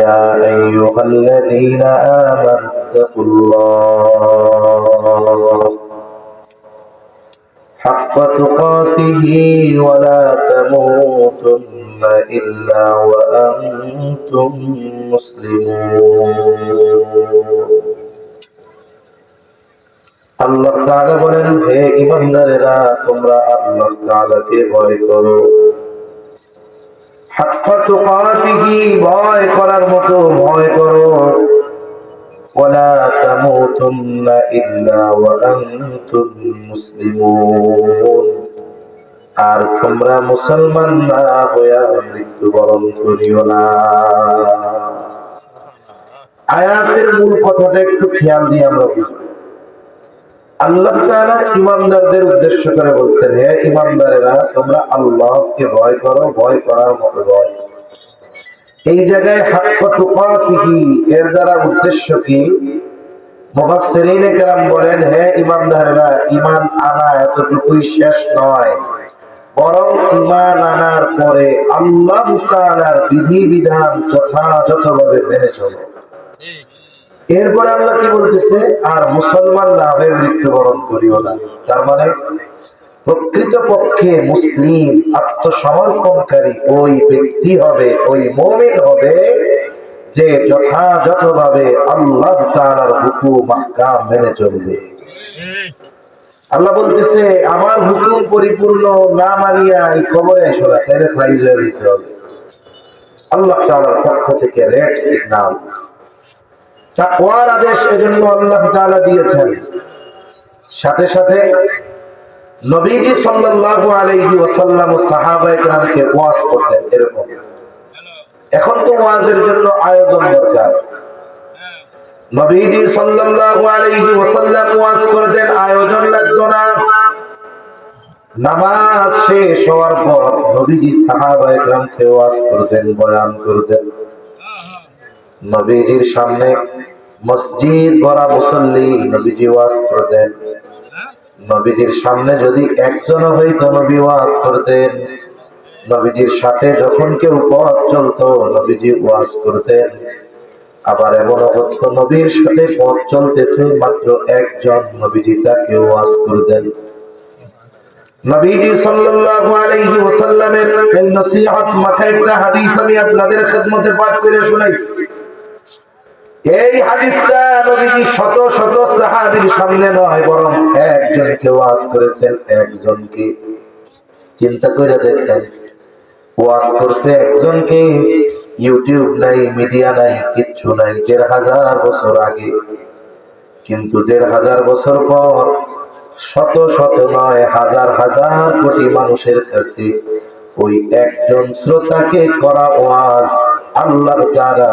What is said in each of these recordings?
يا أيها الذين آمنوا اتقوا الله حق تقاته ولا تموتن إلا وأنتم مسلمون আল্লাহ তাআলা বলেন হে ইমানদারেরা তোমরা আল্লাহ তাআলাকে ভয় করো হাক্কা তুকাতিহি ভয় করার মতো ভয় করো ولا تموتن إلا وأنتم مسلمون আর তোমরা মুসলমান না হইয়া মৃত্যুবরণ করিও না আয়াতের মূল কথাটা একটু খেয়াল দিয়ে আমরা বুঝবো আল্লাহ তাআলা ইমানদারদের উদ্দেশ্য করে বলছেন, হে ইমানদারেরা, তোমরা আল্লাহকে ভয় করো, ভয় করার মতো ভয় এই জায়গায় হাক্কা এর দ্বারা উদ্দেশ্য কি? মুফাসসিরিনে কেরাম বলেন, হে ইমানদারেরা আনা এতটুকুই শেষ নয়। বরং ঈমান আনার পরে আল্লাহ তাআলার বিধি বিধান যথাযথভাবে মেনে চলো। এরপর আল্লাহ কি বলতেছে? আর মুসলমান না মৃত্যুবরণ করিও না। তার মানে প্রকৃত পক্ষে মুসলিম আত্মসমর্পণকারী ওই ব্যক্তি হবে, ওই মমিন হবে যে যথাযথভাবে আল্লাহ তাআলার হুকুম আহকাম মেনে চলবে। আল্লাহ বলতেছে, আমার হুকুম পরিপূর্ণ না মানিয়া এই খবরে সাইজ হয়ে দিতে হবে। আল্লাহ তাআলার পক্ষ থেকে রেড সিগন্যাল তাকওয়ার আদেশ এজন্য আল্লাহ তাআলা দিয়েছেন। সাথে সাথে নবীজি সাল্লাল্লাহু আলাইহি ওয়াসাল্লাম সাহাবায়ে কেরামকে ওয়াজ করতেন এরকম। এখন তো ওয়াজের জন্য আয়োজন দরকার। নবীজি সাল্লাল্লাহু আলাইহি ওয়াসাল্লাম ওয়াজ করতেন, আয়োজন লাগতো না। নামাজ শেষ হওয়ার পর নবীজি সাহাবায়ে কেরামকে ওয়াজ করতেন, বয়ান করতেন। নবীজির সামনে মসজিদ ভরা মুসল্লি নবীজি ওয়াজ করতেন। নবীজির সামনে যদি একজন হইতো নবী ওয়াজ করতেন। নবীজির সাথে যখন কেউ পথ চলতো, নবীজি ওয়াজ করতেন। আবার এমন হতো, নবীর সাথে পথ চলতেছে মাত্র একজন, নবীজি তাকে ওয়াজ করতেন। নবীজি সাল্লাল্লাহু আলাইহি ওয়াসাল্লামের এই নসিহত মাথায় একটা হাদিস আমি আপনাদের খেদমতে পাঠ করে শুনাইছি। এই হাদিসটা নবীজি শত শত সাহাবীর সামনে নয়, বরং একজনকে ওয়াজ করেছেন একজনকে। চিন্তা করে দেখেন, ওয়াজ করছে একজনকে, ইউটিউব নাই, মিডিয়া নাই, কিচ্ছু নাই, দেড় হাজার বছর আগে। কিন্তু দেড় হাজার বছর পর শত শত নয়, হাজার হাজার কোটি মানুষের কাছে ওই একজন শ্রোতাকে করা ওয়াজ আল্লাহ দ্বারা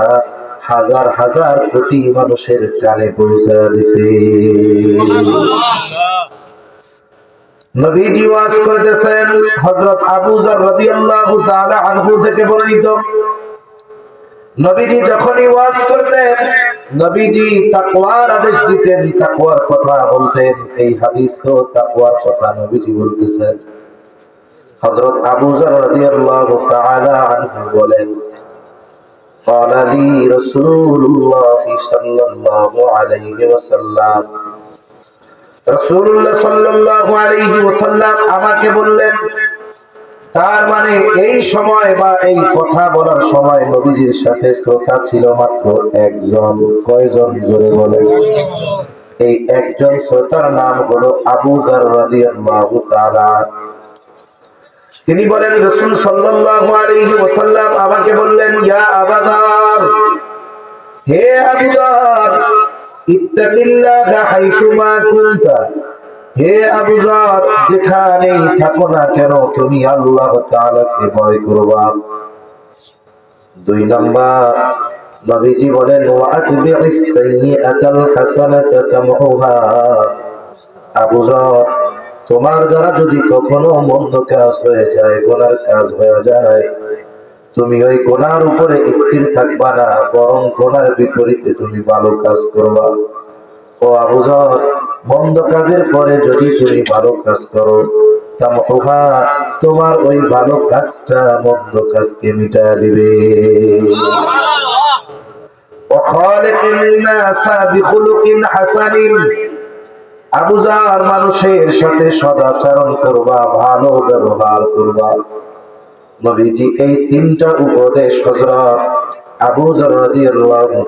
হাজার হাজার কোটি মানুষের কানে পৌঁছে দিছে নবীজি ওয়াজ করতেছেন, হযরত আবু রাদিয়াল্লাহু তাআলা আনহু থেকে বর্ণিত। নবীজি যখনই ওয়াজ করতেন, নবীজি তাকওয়ার আদেশ দিতেন, তাকওয়ার কথা বলতেন, এই হাদিসও তাকওয়ার কথা নবীজি বলতেছেন। হযরত আবু যর রাদিয়াল্লাহু তাআলা আনহু বলেন قال لي رسول الله صلى الله عليه وسلم রাসূলুল্লাহ সাল্লাল্লাহু আলাইহি ওয়াসাল্লাম আমাকে বললেন তার মানে এই সময় বা এই কথা বলার সময় নবীজির সাথে শ্রোতা ছিল মাত্র একজন কয়জন জোরে বলেন এই একজন শ্রোতার নাম হলো আবু দার রাদিয়াল্লাহু তাআলা তিনি বলেন, রসুল সাল্লাল্লাহু আলাইহি ওয়াসাল্লাম আমাকে বললেন, ইয়া আবাদার, হে আবুদার, ইত্তাকিল্লাহা হাইথুমা কুনতা, হে আবুজার যেখানেই থাকো না কেন, তুমি আল্লাহ তাআলাকে ভয় করবা। দুই নাম্বার, নবীজি বলেন ওয়াতবি'is সাইয়্যাতাল হাসানাতা তামহুহা আবুজার তোমার দ্বারা যদি কখনো মন্দ কাজ হয়ে যায় গোনার কাজ হয়ে যায় তুমি ওই গোনার উপরে স্থির থাকবা না বরং গোনার বিপরীতে তুমি ভালো কাজ করবা ও আবুজর মন্দ কাজের পরে যদি তুমি ভালো কাজ করো তামহুহা তোমার ওই ভালো কাজটা মন্দ কাজকে মিটা দিবে وخالق الناس بخلق حسن আবু জার মানুষের সাথে সদাচরণ করবা, ভালো ব্যবহার করবা। নবীজি এই তিনটা উপদেশ হযরত আবু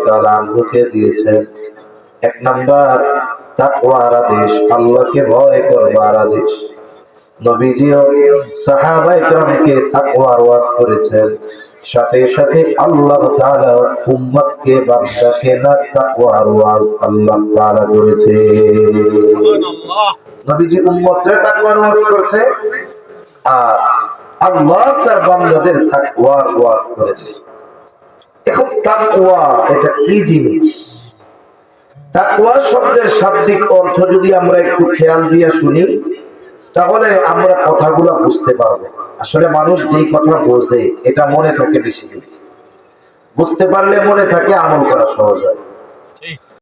তাআলা দিয়েছেন। এক নাম্বার তাকওয়ার আদেশ, আল্লাহকে ভয় করবার আদেশ। নবীজিও সাহাবা ইকরামকে তাকওয়ার ওয়াজ করেছেন। সাথে সাথে আল্লাহ তাআলা উম্মতকে বান্দাকে না তাকওয়ার ওয়াজ আল্লাহ তাআলা করেছে। নবীজি উম্মতরে তাকওয়ার ওয়াজ করছে আর আল্লাহ তার বান্দাদের তাকওয়ার ওয়াজ করেছে। এখন তাকওয়া এটা কি জিনিস? তাকওয়া শব্দের শাব্দিক অর্থ যদি আমরা একটু খেয়াল দিয়ে শুনি তাহলে আমরা কথাগুলো বুঝতে পারব। আসলে মানুষ যেই কথা বোঝে, এটা মনে থাকে বেশি দিন। বুঝতে পারলে মনে থাকে আমল করা সহজ হয়।